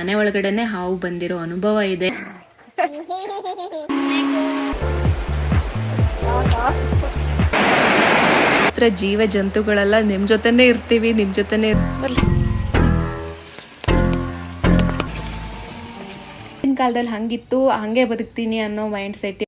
ಮನೆ ಒಳಗಡೆನೆ ಹಾವು ಬಂದಿರೋ ಅನುಭವ ಇದೆ ಹತ್ರ ಜೀವ ಜಂತುಗಳೆಲ್ಲ, ನಿಮ್ ಜೊತೆನೆ ಇರ್ತೀವಿ, ನಿಮ್ ಜೊತೆನೆ. ಕಾಲದಲ್ಲಿ ಹಂಗಿತ್ತು, ಹಂಗೆ ಬದುಕ್ತೀನಿ ಅನ್ನೋ ಮೈಂಡ್ ಸೆಟ್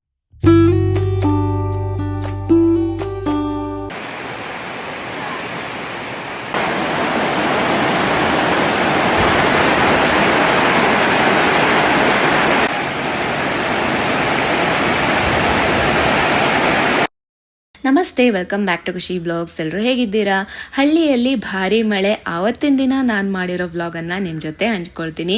ನಮಸ್ತೆ, welcome back to Khushi blogs. ಎಲ್ಲರೂ ಹೇಗಿದ್ದೀರಾ? ಹಳ್ಳಿಯಲ್ಲಿ ಭಾರಿ ಮಳೆ. ಆವತ್ತಿನ ದಿನ ನಾನು ಮಾಡಿರೋ ವ್ಲಾಗನ್ನು ನಿಮ್ಮ ಜೊತೆ ಹಂಚ್ಕೊಳ್ತೀನಿ.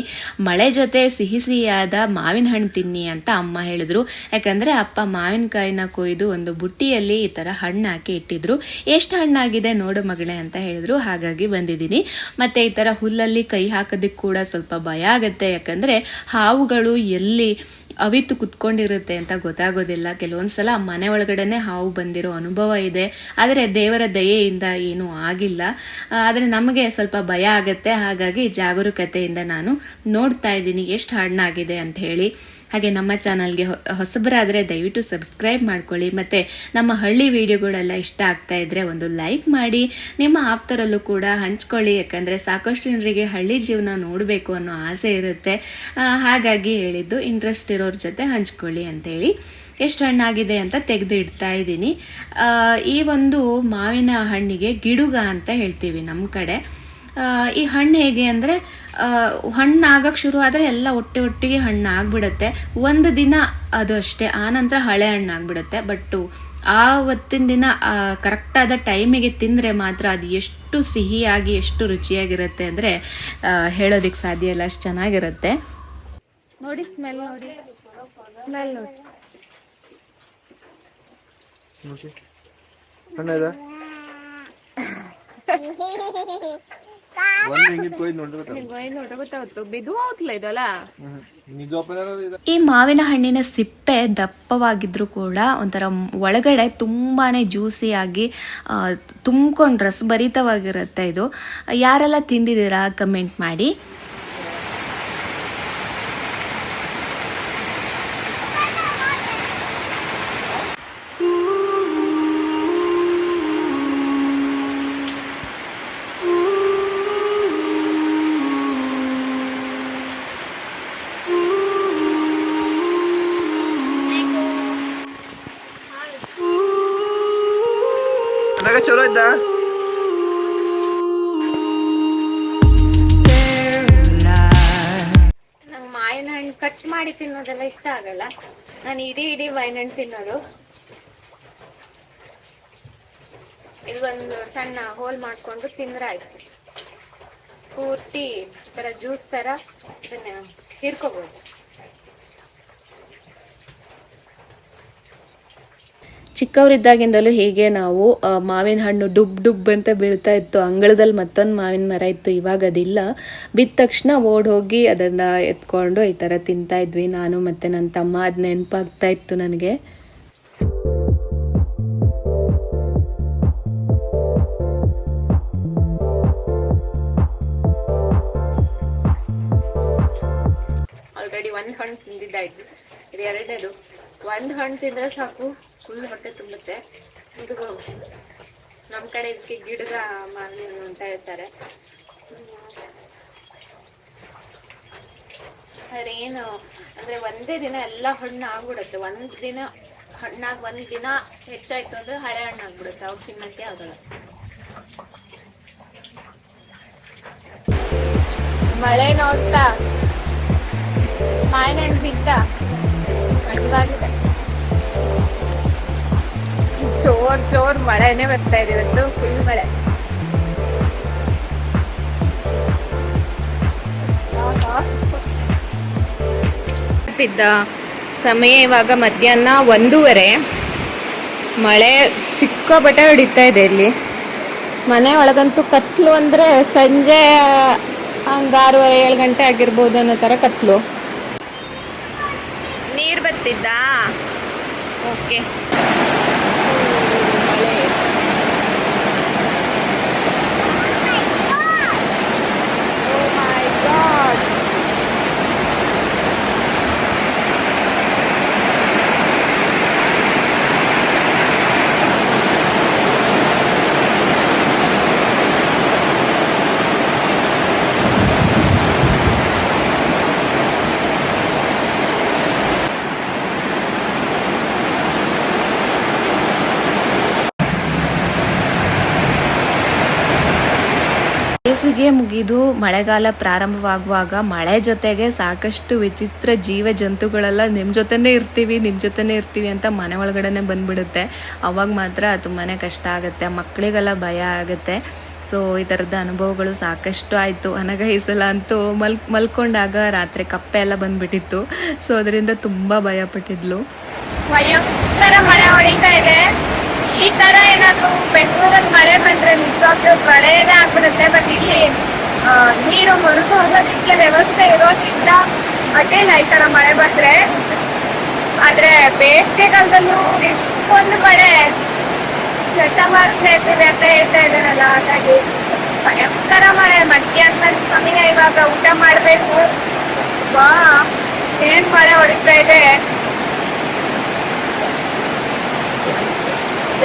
ಮಳೆ ಜೊತೆ ಸಿಹಿ ಸಿಹಿಯಾದ ಮಾವಿನ ಹಣ್ಣು ತಿನ್ನಿ ಅಂತ ಅಮ್ಮ ಹೇಳಿದ್ರು. ಯಾಕಂದರೆ ಅಪ್ಪ ಮಾವಿನಕಾಯಿನ ಕೊಯ್ದು ಒಂದು ಬುಟ್ಟಿಯಲ್ಲಿ ಈ ಥರ ಹಣ್ಣು ಹಾಕಿ ಇಟ್ಟಿದ್ರು. ಎಷ್ಟು ಹಣ್ಣಾಗಿದೆ ನೋಡು ಮಗಳೇ ಅಂತ ಹೇಳಿದ್ರು. ಹಾಗಾಗಿ ಬಂದಿದ್ದೀನಿ. ಮತ್ತು ಈ ಥರ ಹುಲ್ಲಲ್ಲಿ ಕೈ ಹಾಕೋದಕ್ಕೆ ಕೂಡ ಸ್ವಲ್ಪ ಭಯ ಆಗುತ್ತೆ. ಯಾಕಂದರೆ ಹಾವುಗಳು ಎಲ್ಲಿ ಅವಿತು ಕುತ್ಕೊಂಡಿರುತ್ತೆ ಅಂತ ಗೊತ್ತಾಗೋದಿಲ್ಲ. ಕೆಲವೊಂದು ಸಲ ಮನೆ ಒಳಗಡೆನೆ ಹಾವು ಬಂದಿರೋ ಅನುಭವ ಇದೆ. ಆದರೆ ದೇವರ ದಯೆಯಿಂದ ಏನೂ ಆಗಿಲ್ಲ. ಆದರೆ ನಮಗೆ ಸ್ವಲ್ಪ ಭಯ ಆಗುತ್ತೆ. ಹಾಗಾಗಿ ಜಾಗರೂಕತೆಯಿಂದ ನಾನು ನೋಡ್ತಾ ಇದ್ದೀನಿ. ಎಷ್ಟು ಹಣ್ಣಾಗಿದೆ ಅಂತ ಹೇಳಿ. ಹಾಗೆ ನಮ್ಮ ಚಾನಲ್ಗೆ ಹೊಸಬರಾದರೆ ದಯವಿಟ್ಟು ಸಬ್ಸ್ಕ್ರೈಬ್ ಮಾಡ್ಕೊಳ್ಳಿ. ಮತ್ತು ನಮ್ಮ ಹಳ್ಳಿ ವಿಡಿಯೋಗಳೆಲ್ಲ ಇಷ್ಟ ಆಗ್ತಾ ಇದ್ದರೆ ಒಂದು ಲೈಕ್ ಮಾಡಿ. ನಿಮ್ಮ ಆಪ್ತರಲ್ಲೂ ಕೂಡ ಹಂಚ್ಕೊಳ್ಳಿ. ಯಾಕಂದರೆ ಸಾಕಷ್ಟು ಜನರಿಗೆ ಹಳ್ಳಿ ಜೀವನ ನೋಡಬೇಕು ಅನ್ನೋ ಆಸೆ ಇರುತ್ತೆ. ಹಾಗಾಗಿ ಹೇಳಿದ್ದು ಇಂಟ್ರೆಸ್ಟ್ ಇರೋರ ಜೊತೆ ಹಂಚ್ಕೊಳ್ಳಿ ಅಂತೇಳಿ. ಎಷ್ಟು ಹಣ್ಣಾಗಿದೆ ಅಂತ ತೆಗೆದು ಇಡ್ತಾ ಇದ್ದೀನಿ. ಈ ಒಂದು ಮಾವಿನ ಹಣ್ಣಿಗೆ ಗಿಡುಗ ಅಂತ ಹೇಳ್ತೀವಿ ನಮ್ಮ ಕಡೆ. ಈ ಹಣ್ಣು ಹೇಗೆ ಅಂದರೆ ಹಣ್ಣು ಆಗಕ್ಕೆ ಶುರು ಆದರೆ ಎಲ್ಲ ಒಟ್ಟೆ ಒಟ್ಟಿಗೆ ಹಣ್ಣು ಆಗ್ಬಿಡುತ್ತೆ ಒಂದು ದಿನ ಅದು ಅಷ್ಟೇ ಆನಂತರ ಹಳೆ ಹಣ್ಣು ಬಟ್ ಬಟ್ಟು ಆವತ್ತಿನ ದಿನ ಕರೆಕ್ಟಾದ ಟೈಮಿಗೆ ತಿಂದರೆ ಮಾತ್ರ ಅದು ಎಷ್ಟು ಸಿಹಿಯಾಗಿ ಎಷ್ಟು ರುಚಿಯಾಗಿರುತ್ತೆ ಅಂದರೆ ಹೇಳೋದಕ್ಕೆ ಸಾಧ್ಯ ಇಲ್ಲ ಅಷ್ಟು ಚೆನ್ನಾಗಿರುತ್ತೆ. ನೋಡಿ ಸ್ಮೆಲ್ ನೋಡಿ. ಸ್ಮೆಲ್ ನೋಡಿ. ನೋಡಿ. ಹಣ್ಣದ ಈ ಮಾವಿನ ಹಣ್ಣಿನ ಸಿಪ್ಪೆ ದಪ್ಪವಾಗಿದ್ರು ಕೂಡ ಒಂಥರ ಒಳಗಡೆ ತುಂಬಾನೇ ಜ್ಯೂಸಿಯಾಗಿ ತುಂಬ್ಕೊಂಡು ರಸಭರಿತವಾಗಿರುತ್ತೆ ಇದು. ಯಾರೆಲ್ಲ ತಿಂದಿದ್ದೀರಾ? ಕಮೆಂಟ್ ಮಾಡಿ. ಚಲೋ ನಂಗೆ ಮಾವಿನ ಹಣ್ಣು ಕಟ್ ಮಾಡಿ ತಿನ್ನೋದೆಲ್ಲ ಇಷ್ಟ ಆಗಲ್ಲ. ನಾನು ಇಡೀ ಇಡೀ ಮಾವಿನ ಹಣ್ಣು ತಿನ್ನೋದು. ಇದು ಒಂದು ಸಣ್ಣ ಹೋಲ್ ಮಾಡ್ಕೊಂಡು ತಿಂದ್ರೆ ಆಯ್ತು. ಪೂರ್ತಿ ಜ್ಯೂಸ್ ತರ ಇದನ್ನ ಹೀರ್ಕೋಬಹುದು ಚಿಕ್ಕವರಿದ್ದಾಗಿಂದಲೂ ಹೀಗೆ ನಾವು ಮಾವಿನ ಹಣ್ಣು ಡುಬ್ ಡುಬ್ ಅಂತ ಬೀಳ್ತಾ ಇತ್ತು. ಅಂಗಳದಲ್ಲಿ ಮತ್ತೊಂದು ಮಾವಿನ ಮರ ಇತ್ತು, ಇವಾಗ ಅದಿಲ್ಲ. ಬಿದ್ದ ತಕ್ಷಣ ಓಡ್ ಹೋಗಿ ಅದನ್ನ ಎತ್ಕೊಂಡು ಈ ಥರ ತಿಂತಾ ಇದ್ವಿ. ನಾನು ಮತ್ತೆ ನನ್ನ ತಮ್ಮ ಅದ್ ನೆನಪಾಗ್ತಾ ಇತ್ತು ನನಗೆ. ಆಲ್ರೆಡಿ ಒಂದ್ ಹಣ್ಣು ತಿಂದಿದ್ದಾಯ್ತು. ಇದು ಎರಡನೇದು. ಒಂದ್ ಹಣ್ಣು ತಿಂದ್ರೆ ಸಾಕು. ಫುಲ್ ಹೊಟ್ಟೆ ತುಂಬುತ್ತೆ. ಇದು ನಮ್ಮ ಕಡೆ ಇದಕ್ಕೆ ಗಿಡದ ಮಾಲಿ ಅಂತ ಹೇಳ್ತಾರೆ. ಏನು, ಅಂದ್ರೆ ಒಂದೇ ದಿನ ಎಲ್ಲ ಹಣ್ಣು ಆಗ್ಬಿಡುತ್ತೆ ಒಂದ್ ದಿನ ಹಣ್ಣಾಗ ಒಂದ್ ದಿನ ಹೆಚ್ಚಾಯ್ತು ಅಂದ್ರೆ ಹಳೆ ಹಣ್ಣು ಆಗ್ಬಿಡುತ್ತೆ ಅವಾಗ ತಿನ್ನಕ್ಕೆ ಆಗಲ್ಲ. ಮಳೆ ನೋಡ್ತಾ? ಹಣ್ಣು ಬಿದ್ದ ಮಜವಾಗಿದೆ. ಜೋರ್ ಜೋರ್ ಮಳೆನೇ ಬರ್ತಾ ಇದೆ ಇವತ್ತು ಫುಲ್ ಮಳೆ. ಸಮಯ ಇವಾಗ ಮಧ್ಯಾಹ್ನ ಒಂದೂವರೆ. ಮಳೆ ಸಿಕ್ಕಾಪಟ್ಟೆ ಹೊಡಿತಾ ಇದೆ ಇಲ್ಲಿ. ಮನೆ ಒಳಗಂತೂ ಕತ್ಲು ಅಂದ್ರೆ ಸಂಜೆ ಒಂದು ಆರೂವರೆ ಏಳು ಗಂಟೆ ಆಗಿರ್ಬೋದು ಅನ್ನೋ ಥರ ಕತ್ಲು. ನೀರು ಬರ್ತಿದ್ದಾ? ಓಕೆ. ಬೇಸಿಗೆ ಮುಗಿದು ಮಳೆಗಾಲ ಪ್ರಾರಂಭವಾಗುವಾಗ ಮಳೆ ಜೊತೆಗೆ ಸಾಕಷ್ಟು ವಿಚಿತ್ರ ಜೀವ ಜಂತುಗಳೆಲ್ಲ ನಿಮ್ಮ ಜೊತೆನೇ ಇರ್ತೀವಿ ನಿಮ್ಮ ಜೊತೆನೇ ಇರ್ತೀವಿ ಅಂತ ಮನೆ ಒಳಗಡೆನೆ ಬಂದ್ಬಿಡುತ್ತೆ. ಅವಾಗ ಮಾತ್ರ ತುಂಬಾ ಕಷ್ಟ ಆಗುತ್ತೆ ಮಕ್ಕಳಿಗೆಲ್ಲ ಭಯ ಆಗುತ್ತೆ. ಸೊ ಈ ಥರದ ಅನುಭವಗಳು ಸಾಕಷ್ಟು ಆಯಿತು. ಅನಗ ಈ ಸಲ ಅಂತೂ ಮಲ್, ಮಲ್ಕೊಂಡಾಗ ರಾತ್ರಿ ಕಪ್ಪೆ ಎಲ್ಲ ಬಂದ್ಬಿಟ್ಟಿತ್ತು. ಸೊ ಅದರಿಂದ ತುಂಬ ಭಯಪಟ್ಟಿದ್ಲು. ಭಯ ಮಳೆ ಹೊಡಿತಾ ಇದೆ. ಈ ತರ ಏನಾದ್ರು ಬೆಂಗಳೂರಲ್ಲಿ ಮಳೆ ಬಂದ್ರೆ ನಿಜವಾಗ್ಲೂ ಮಳೆನೇ ಆಗ್ಬಿಡುತ್ತೆ ಬಟ್ ಇಲ್ಲಿ ನೀರು ಮರುಸು ಹೋಗೋದಕ್ಕೆ ವ್ಯವಸ್ಥೆ ಇರೋದ್ರಿಂದ ಅಗೇನ್ ಈ ತರ ಮಳೆ ಬಂದ್ರೆ, ಆದ್ರೆ ಬೇಸಿಗೆ ಕಾಲದಲ್ಲೂ ಇಷ್ಟೊಂದು ಮಳೆ ಚಂಡಮಾರುತ ಇರ್ತೀವಿ ಅಂತ ಹೇಳ್ತಾ ಇದ್ದಾರಲ್ಲ, ಹಾಗಾಗಿ ಭಯಂಕರ ಮಳೆ, ಮಧ್ಯಾಹ್ನ ಸಮಯ ಇವಾಗ ಊಟ ಮಾಡ್ಬೇಕು. ಬಾ ಏನ್ ಮಳೆ ಹೊಡಿತಾ ಇದೆ.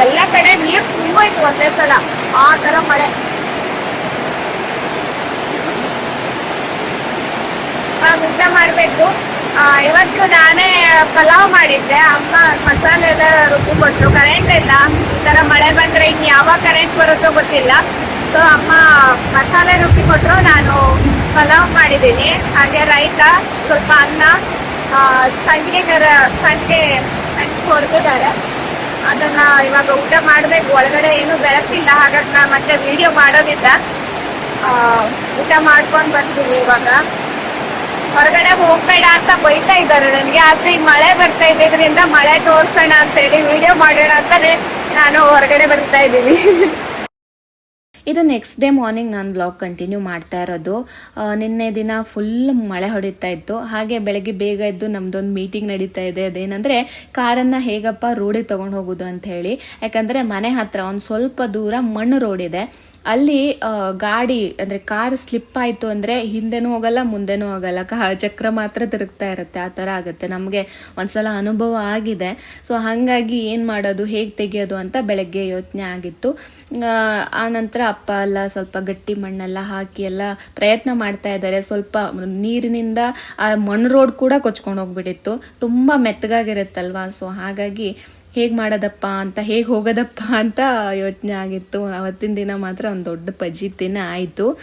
ಎಲ್ಲ ಕಡೆ ನೀರು ತುಂಬೋಯ್ತು ಒಂದೇ ಸಲ. ಆ ತರ ಮಳೆ. ಊಟ ಮಾಡ್ಬೇಕು. ಇವತ್ತು ನಾನೇ ಪಲಾವ್ ಮಾಡಿದ್ದೆ. ಅಮ್ಮ ಮಸಾಲೆ ಎಲ್ಲ ರುಬ್ಬಿ ಕೊಟ್ರು. ಕರೆಂಟ್ ಇಲ್ಲ. ಈ ತರ ಮಳೆ ಬಂದ್ರೆ ಇನ್ ಯಾವಾಗ ಕರೆಂಟ್ ಬರುತ್ತೋ ಗೊತ್ತಿಲ್ಲ. ಸೊ ಅಮ್ಮ ಮಸಾಲೆ ರುಬ್ಬಿ ಕೊಟ್ರು. ನಾನು ಪಲಾವ್ ಮಾಡಿದ್ದೀನಿ. ಹಾಗೆ ರೈತ, ಸ್ವಲ್ಪ ಅನ್ನ ಸಂಜೆ ಸಂಜೆ ಹೊಡೆದಿದ್ದಾರೆ. ಅದನ್ನ ಇವಾಗ ಊಟ ಮಾಡ್ಬೇಕು. ಒಳಗಡೆ ಏನು ಬೆಳಕಿಲ್ಲ ಹಾಗಾಗಿ ನಾ ಮತ್ತೆ ವಿಡಿಯೋ ಮಾಡೋದಿಲ್ಲ. ಊಟ ಮಾಡ್ಕೊಂಡ್ ಬರ್ತೀವಿ ಇವಾಗ. ಹೊರಗಡೆ ಹೋಗ್ಬೇಡ ಅಂತ ಬೈತಾ ಇದ್ದಾರೆ ನನಗೆ. ಆದ್ರೆ ಈ ಮಳೆ ಬರ್ತಾ ಇದ್ದಿದ್ರಿಂದ ಮಳೆ ತೋರ್ಸೋಣ ಅಂತ ಹೇಳಿ ವಿಡಿಯೋ ಮಾಡೋಣ ಅಂತಾನೆ ನಾನು ಹೊರಗಡೆ ಬರ್ತಾ ಇದ್ದೀನಿ. ಇದು ನೆಕ್ಸ್ಟ್ ಡೇ ಮಾರ್ನಿಂಗ್ ನಾನು ಬ್ಲಾಗ್ ಕಂಟಿನ್ಯೂ ಮಾಡ್ತಾ ಇರೋದು. ನಿನ್ನೆ ದಿನ ಫುಲ್ ಮಳೆ ಹೊಡಿತಾ ಇತ್ತು. ಹಾಗೆ ಬೆಳಗ್ಗೆ ಬೇಗ ಎದ್ದು ನಮ್ದೊಂದು ಮೀಟಿಂಗ್ ನಡೀತಾ ಇದೆ. ಅದೇನಂದರೆ, ಕಾರನ್ನು ಹೇಗಪ್ಪ ರೋಡಿಗೆ ತೊಗೊಂಡು ಹೋಗೋದು ಅಂತ ಹೇಳಿ. ಯಾಕಂದರೆ ಮನೆ ಹತ್ರ ಒಂದು ಸ್ವಲ್ಪ ದೂರ ಮಣ್ಣು ರೋಡ್ ಇದೆ. ಅಲ್ಲಿ ಗಾಡಿ ಅಂದರೆ ಕಾರ್ ಸ್ಲಿಪ್ ಆಯಿತು ಅಂದರೆ ಹಿಂದೆನೂ ಹೋಗಲ್ಲ ಮುಂದೆನೂ ಹೋಗಲ್ಲ. ಕಾ ಚಕ್ರ ಮಾತ್ರ ತಿರುಗ್ತಾ ಇರುತ್ತೆ ಆ ಥರ ಆಗುತ್ತೆ. ನಮಗೆ ಒಂದ್ಸಲ ಅನುಭವ ಆಗಿದೆ. ಸೊ ಹಾಗಾಗಿ ಏನು ಮಾಡೋದು ಹೇಗೆ ತೆಗೆಯೋದು ಅಂತ ಬೆಳಗ್ಗೆ ಯೋಚನೆ ಆಗಿತ್ತು. ಆ, ನಂತರ ಅಪ್ಪ ಎಲ್ಲ ಸ್ವಲ್ಪ ಗಟ್ಟಿ ಮಣ್ಣೆಲ್ಲ ಹಾಕಿ ಎಲ್ಲ ಪ್ರಯತ್ನ ಮಾಡ್ತಾ ಇದ್ದಾರೆ. ಸ್ವಲ್ಪ ನೀರಿನಿಂದ ಆ ಮಣ್ಣು ರೋಡ್ ಕೂಡ ಕೊಚ್ಕೊಂಡು ಹೋಗ್ಬಿಟ್ಟಿತ್ತು. ತುಂಬ ಮೆತ್ತಗಾಗಿರುತ್ತಲ್ವಾ? ಸೊ ಹಾಗಾಗಿ ಹೇಗೆ ಮಾಡೋದಪ್ಪ ಅಂತ, ಹೇಗೆ ಹೋಗೋದಪ್ಪ ಅಂತ ಯೋಚನೆ ಆಗಿತ್ತು. ಅವತ್ತಿನ ದಿನ ಮಾತ್ರ ಒಂದು ದೊಡ್ಡ ಪಜೀತಿನೇ ಆಯಿತು.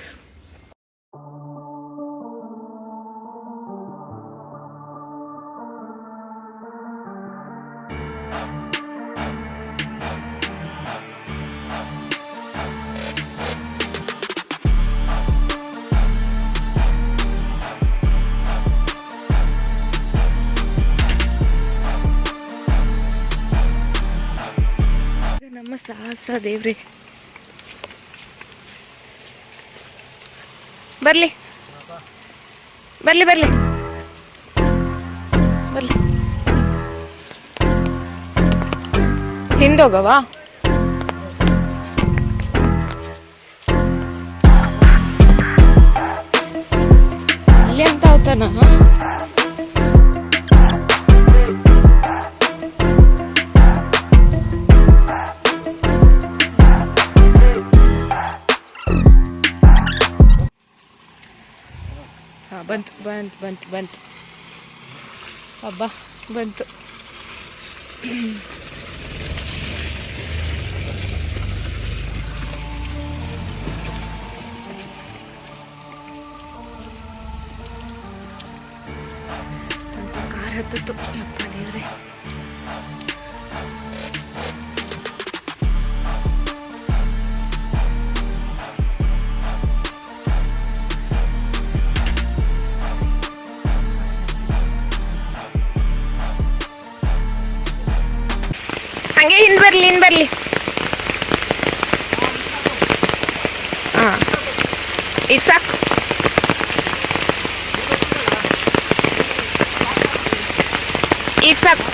ಸಾಹಸ ದೇವ್ರಿ. ಬರ್ಲಿ. ಬರ್ಲಿ ಬರ್ಲಿ. ಬರ್ಲಿ. ಹಿಂದೋಗವಾ? ಅಲ್ಲಿ ಅಂತ ಅವತಾನ ಬಂತು ಬಂತು ಬಂತು ಬಂತು ಹಬ್ಬ ಬಂತು ಅಂತ ಕಾರ್ ಹತ್ತಿತ್ತು ಯಪ್ಪ ದೇವ್ರೆ ಬರ್ಲಿ. ಹಿಂದ್ ಬರ್ಲಿ ಹಾ ಈಗ ಸಾಕು. ಈಗ ಸಾಕು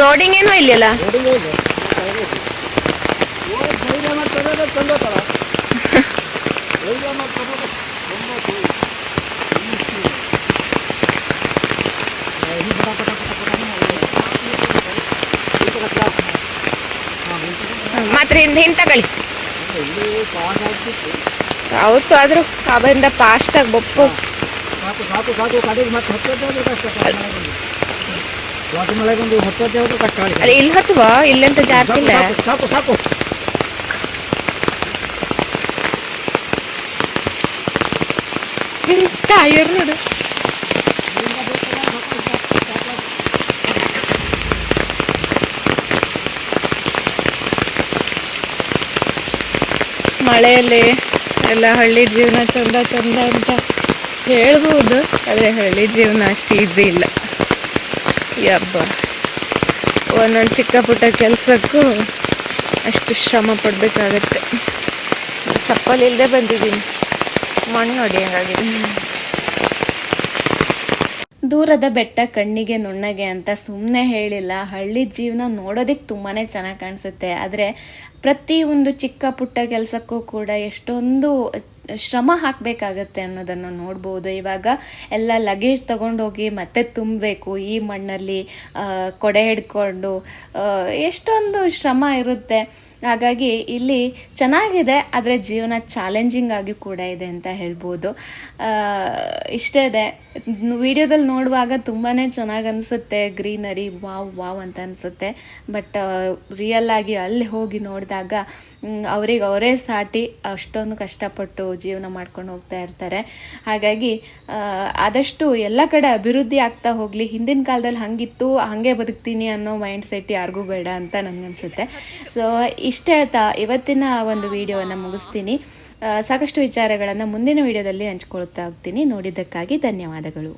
ರೋಡಿಂಗ್ ಏನೂ? ಇಲ್ಲಲ್ಲ ಮಾತ್ರ ಹಿಂದೆ ಹಿಂದೆ ತಗೊಳ್ಳಿ. ಅವತ್ತು ಆದರೂ ಅವಿಂದ ಪಾಸ್ಟಾಗಿ ಬೊಪ್ಪು. ಅಲ್ಲ ಇಲ್ಲಿ ಹತ್ತುವ? ಇಲ್ಲಂತ ಜಾಸ್ತಿ ಇಲ್ಲ? ಸಾಕು ಸಾಕು ಟೈರ್ ಮಳೆಯಲ್ಲಿ ಎಲ್ಲ ಹಳ್ಳಿ ಜೀವನ ಚಂದ ಚಂದ ಅಂತ ಹೇಳ್ಬೋದು. ಆದರೆ ಹಳ್ಳಿ ಜೀವನ ಅಷ್ಟು ಈಸಿ ಇಲ್ಲ. ಯಬ್ಬ ಒಂದೊಂದು ಚಿಕ್ಕ ಪುಟ್ಟ ಕೆಲಸಕ್ಕೂ ಅಷ್ಟು ಶ್ರಮ ಪಡಬೇಕಾಗತ್ತೆ. ಚಪ್ಪಲಿ ಇಲ್ಲದೆ ಬಂದಿದ್ದೀನಿ. ಮಣ್ಣು ನೋಡಿ ಹಂಗಾಗಿದೆ ದೂರದ ಬೆಟ್ಟ ಕಣ್ಣಿಗೆ ನುಣ್ಣಗೆ ಅಂತ ಸುಮ್ಮನೆ ಹೇಳಿಲ್ಲ. ಹಳ್ಳಿ ಜೀವನ ನೋಡೋದಕ್ಕೆ ತುಂಬಾ ಚೆನ್ನಾಗಿ ಕಾಣಿಸುತ್ತೆ. ಆದರೆ ಪ್ರತಿಯೊಂದು ಚಿಕ್ಕ ಪುಟ್ಟ ಕೆಲಸಕ್ಕೂ ಕೂಡ ಎಷ್ಟೊಂದು ಶ್ರಮ ಹಾಕಬೇಕಾಗತ್ತೆ ಅನ್ನೋದನ್ನು ನೋಡ್ಬೋದು. ಇವಾಗ ಎಲ್ಲ ಲಗೇಜ್ ತಗೊಂಡೋಗಿ ಮತ್ತೆ ತುಂಬಬೇಕು, ಈ ಮಣ್ಣಲ್ಲಿ ಕೊಡೆ ಹಿಡ್ಕೊಂಡು ಎಷ್ಟೊಂದು ಶ್ರಮ ಇರುತ್ತೆ. ಹಾಗಾಗಿ ಇಲ್ಲಿ ಚೆನ್ನಾಗಿದೆ, ಆದರೆ ಜೀವನ ಚಾಲೆಂಜಿಂಗ್ ಆಗಿ ಕೂಡ ಇದೆ ಅಂತ ಹೇಳ್ಬೋದು. ಇಷ್ಟೇ ಇದೆ. ವಿಡಿಯೋದಲ್ಲಿ ನೋಡುವಾಗ ತುಂಬಾ ಚೆನ್ನಾಗಿ ಅನಿಸುತ್ತೆ, ಗ್ರೀನರಿ, ವಾವ್ ವಾವ್ ಅಂತ ಅನಿಸುತ್ತೆ. ಬಟ್ ರಿಯಲ್ ಅಲ್ಲಿ ಹೋಗಿ ನೋಡಿದಾಗ ಅವ್ರಿಗೆ ಅವರೇ ಸಾಟಿ ಅಷ್ಟೊಂದು ಕಷ್ಟಪಟ್ಟು ಜೀವನ ಮಾಡ್ಕೊಂಡು ಹೋಗ್ತಾ ಇರ್ತಾರೆ. ಹಾಗಾಗಿ ಆದಷ್ಟು ಎಲ್ಲ ಕಡೆ ಅಭಿವೃದ್ಧಿ ಆಗ್ತಾ ಹೋಗಲಿ, ಹಿಂದಿನ ಕಾಲದಲ್ಲಿ ಹಂಗಿತ್ತು, ಹಾಗೆ ಬದುಕ್ತೀನಿ ಅನ್ನೋ ಮೈಂಡ್ ಸೆಟ್ ಯಾರಿಗೂ ಬೇಡ ಅಂತ ನನಗನ್ಸುತ್ತೆ. ಸೊ ಇಷ್ಟ ಹೇಳ್ತಾ, ಇವತ್ತಿನ ಒಂದು ವಿಡಿಯೋವನ್ನು ಮುಗಿಸ್ತೀನಿ. ಸಾಕಷ್ಟು ವಿಚಾರಗಳನ್ನು ಮುಂದಿನ ವಿಡಿಯೋದಲ್ಲಿ ಹಂಚ್ಕೊಳ್ತಾ ಹೋಗ್ತೀನಿ. ನೋಡಿದ್ದಕ್ಕಾಗಿ ಧನ್ಯವಾದಗಳು.